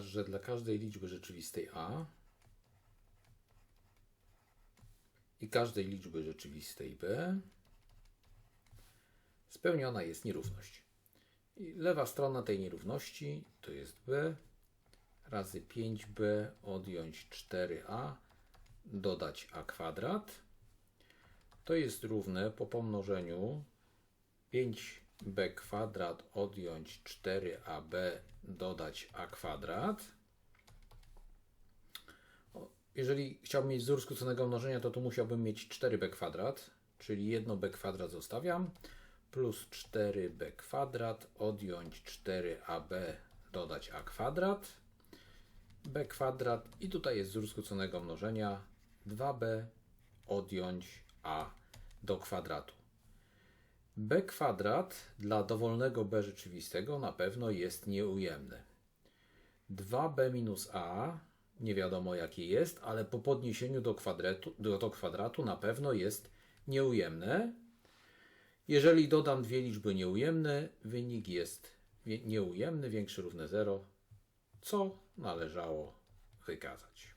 że dla każdej liczby rzeczywistej a i każdej liczby rzeczywistej b spełniona jest nierówność. I lewa strona tej nierówności to jest b razy 5b odjąć 4a dodać a kwadrat. To jest równe po pomnożeniu 5b kwadrat odjąć 4ab dodać a kwadrat. Jeżeli chciałbym mieć wzór skróconego mnożenia, to tu musiałbym mieć 4b kwadrat, czyli 1b kwadrat zostawiam, plus 4b kwadrat odjąć 4ab dodać a kwadrat, b kwadrat i tutaj jest wzór skróconego mnożenia 2b odjąć a do kwadratu. B kwadrat dla dowolnego b rzeczywistego na pewno jest nieujemny. 2b minus a nie wiadomo jakie jest, ale po podniesieniu do kwadratu, do, do kwadratu na pewno jest nieujemne. Jeżeli dodam dwie liczby nieujemne, wynik jest nieujemny, większy równe 0, co należało wykazać.